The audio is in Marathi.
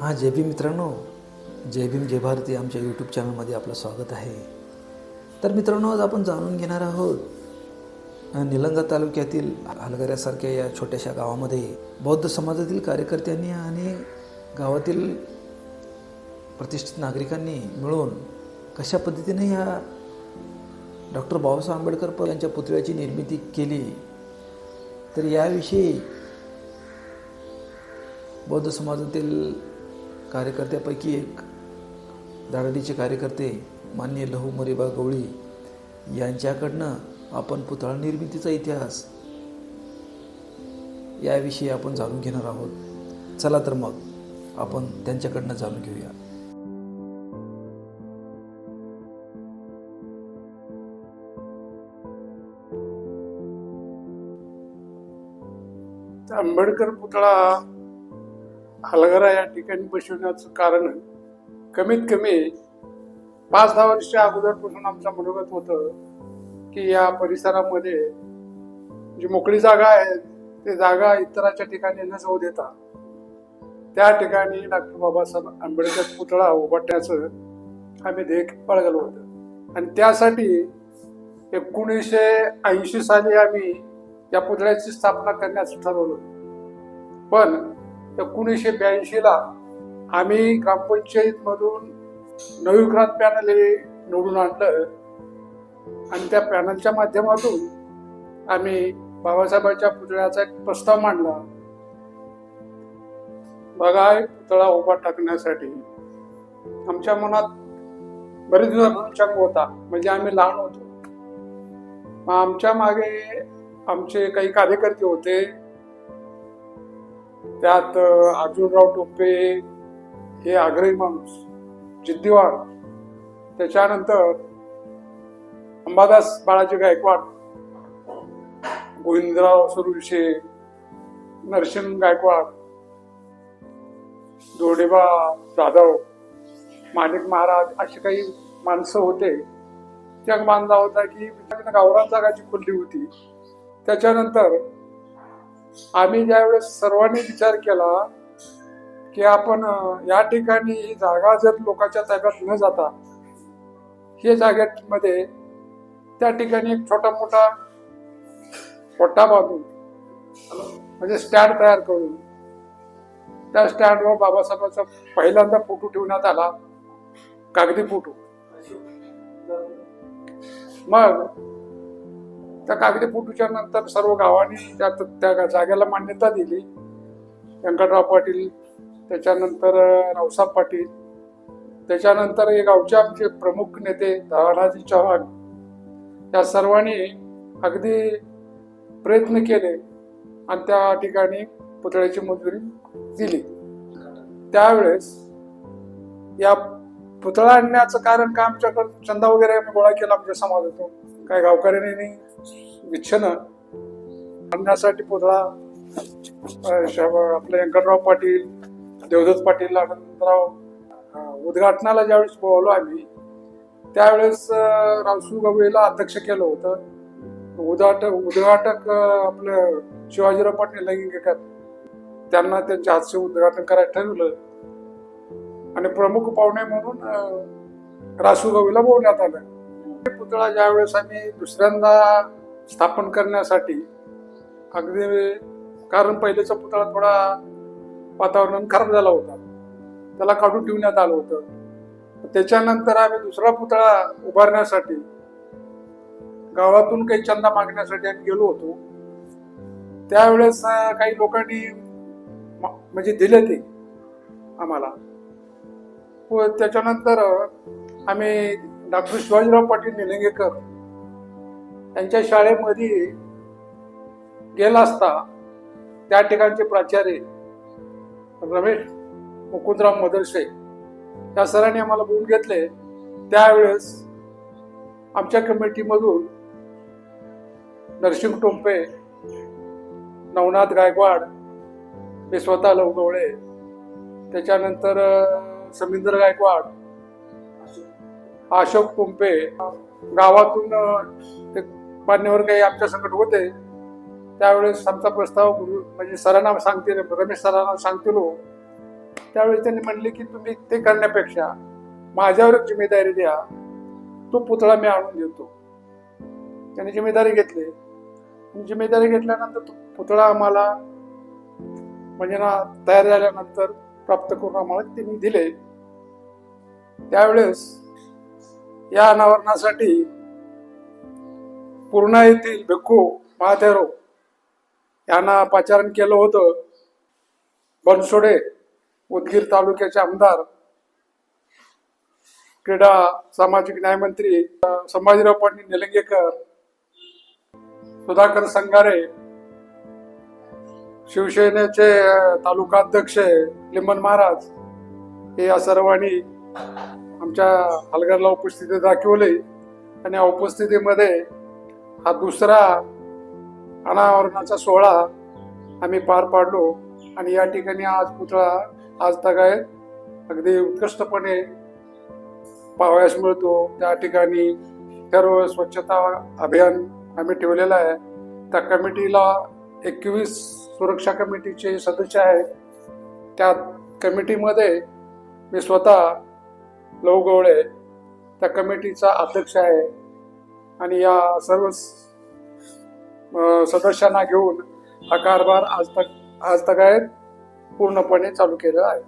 हां जय भीम मित्रांनो जय भीम जय भारती आमच्या यूट्यूब चॅनलमध्ये आपलं स्वागत आहे. तर मित्रांनो आज आपण जाणून घेणार आहोत निलंगा तालुक्यातील हलगऱ्यासारख्या या छोट्याशा गावामध्ये बौद्ध समाजातील कार्यकर्त्यांनी आणि गावातील प्रतिष्ठित नागरिकांनी मिळून कशा पद्धतीने ह्या डॉक्टर बाबासाहेब आंबेडकर प- यांच्या पुतळ्याची निर्मिती केली तर याविषयी बौद्ध समाजातील कार्यकर्त्यापैकी एक धाडडीचे कार्यकर्ते मान्य लहू मरिबा गवळी यांच्याकडनं आपण पुतळा निर्मितीचा इतिहास याविषयी आपण जाणून घेणार आहोत. चला तर मग आपण त्यांच्याकडनं जाणून घेऊया. आंबेडकर पुतळा हलगरा या ठिकाणी बसवण्याचं कारण कमीत कमी पाच दहा वर्ष अगोदरपासून आमचं मनोगत होतं की या परिसरामध्ये जी मोकळी जागा आहे ते जागा इतराच्या ठिकाणी न जाऊ देता त्या ठिकाणी डॉक्टर बाबासाहेब आंबेडकर पुतळा उभारण्याचं आम्ही ध्येय बाळगलं होतं. आणि त्यासाठी एकोणीसशे ऐंशी साली आम्ही या पुतळ्याची स्थापना करण्याचं ठरवलं. पण एकोणीसशे ब्याऐंशीला आम्ही ग्रामपंचायतमधून मधून पॅनल हे निवडून आणलं. आणि त्या पॅनलच्या माध्यमातून आम्ही बाबासाहेबांच्या पुतळ्याचा एक प्रस्ताव मांडला. बघा पुतळा उभा टाकण्यासाठी. आमच्या मनात बरेच दिवसांचा होता. म्हणजे आम्ही लहान होतो. मग आमच्या मागे आमचे काही कार्यकर्ते होते. त्यात अर्जुनराव टोपे हे आग्रही माणूस जिद्दीवाड त्याच्यानंतर अंबादास बाळाजी गायकवाड गोविंदराव सुरुशे नरसिंह गायकवाड दोडेबा जाधव माणिक महाराज अशी काही माणसं होते. त्या बांधला होता की गावरान जागाची खुल्ली होती त्याच्यानंतर आम्ही ज्यावेळेस सर्वांनी विचार केला की आपण या ठिकाणी ही जागा जर लोकांच्या ताब्यात न जाता हे जागेमध्ये त्या ठिकाणी एक छोटा मोठा पट्टा बांधून म्हणजे स्टँड तयार करून त्या स्टँडवर बाबासाहेबांचा पहिल्यांदा फोटो ठेवण्यात आला कागदी फोटो. मग त्या कागदी फोटोच्या नंतर सर्व गावांनी त्या त्या जागेला मान्यता दिली. व्यंकटराव पाटील त्याच्यानंतर रावसाहेब पाटील त्याच्यानंतर हे गावचे आमचे प्रमुख नेते दादाजी चव्हाण या सर्वांनी अगदी प्रयत्न केले आणि त्या ठिकाणी पुतळ्याची मंजुरी दिली. त्यावेळेस या पुतळा आणण्याचं कारण का आमच्याकडे चंदा वगैरे आम्ही गोळा केला आमच्या समाजातून. काय गावकऱ्यांनी विच्छन आणण्यासाठी पुतळा आपले व्यंकटराव पाटील देवदत्त पाटील आनंदराव उद्घाटनाला ज्यावेळेस बोलवलो आम्ही त्यावेळेस रावसू गवळीला अध्यक्ष केलं होतं. उद्घाटक उद्घाटक आपलं शिवाजीराव पाटील लैंगिकात त्यांना त्यांच्या हातचे उद्घाटन करायला ठरवलं. आणि प्रमुख पाहुणे म्हणून रासू गवळीला बोलण्यात आलं. पुतळा ज्यावेळेस आम्ही दुसऱ्यांदा स्थापन करण्यासाठी अगदी कारण पहिलेचा पुतळा थोडा वातावरण खराब झाला होता. त्याला काढून ठेवण्यात आलं होतं. त्याच्यानंतर आम्ही दुसरा पुतळा उभारण्यासाठी गावातून काही चंदा मागण्यासाठी आम्ही गेलो होतो. त्यावेळेस काही लोकांनी म्हणजे दिले ते आम्हाला. व त्याच्यानंतर आम्ही डॉक्टर शिवाजीराव पाटील निलंगेकर यांच्या शाळेमध्ये गेला असता त्या ठिकाणचे प्राचार्य रमेश मुकुंदराव मदरसे या सरांनी आम्हाला बोलून घेतले. त्यावेळेस आमच्या कमिटीमधून नरसिंग टोंपे नवनाथ गायकवाड हे स्वतः लवगवळे त्याच्यानंतर समिंदर गायकवाड अशोक कुंपे गावातून ते मान्यवर काही आमच्या संकट होते त्यावेळेस आमचा प्रस्ताव गुरु म्हणजे सरांना सांगतील रमेश सरांना सांगतील हो. त्यावेळेस त्यांनी म्हणले की तुम्ही ते करण्यापेक्षा माझ्यावर एक जिम्मेदारी द्या तो पुतळा मी आणून देतो. त्यांनी जिम्मेदारी घेतली. आणि जिम्मेदारी घेतल्यानंतर तो पुतळा आम्हाला म्हणजे ना तयार झाल्यानंतर प्राप्त करून आम्हाला त्यांनी दिले. त्यावेळेस या अनावरणासाठी पूर्णा येथील भिक्खू महादेवराव यांना पाचारण केलं होतं. बनसोडे उदगीर तालुक्याचे आमदार क्रीडा सामाजिक न्यायमंत्री संभाजीराव पाटील निलंगेकर सुधाकर संगारे शिवसेनेचे तालुका अध्यक्ष लिंबन महाराज हे या सर्वांनी आमच्या हलगरला उपस्थिती दाखवली आणि या उपस्थितीमध्ये हा दुसरा अनावरणाचा सोहळा आम्ही पार पाडलो. आणि या ठिकाणी आज पुतळा आज तगायत अगदी उत्कृष्टपणे पाहावयास मिळतो. त्या ठिकाणी सर्व स्वच्छता अभियान आम्ही ठेवलेलं आहे. त्या कमिटीला एकवीस सुरक्षा कमिटीचे सदस्य आहेत. त्या कमिटीमध्ये मी स्वतः लव गवळे त्या कमिटीचा अध्यक्ष आहे. आणि या सर्व सदस्यांना घेऊन हा कारभार आज तक आज तक पूर्णपणे चालू केलेला आहे.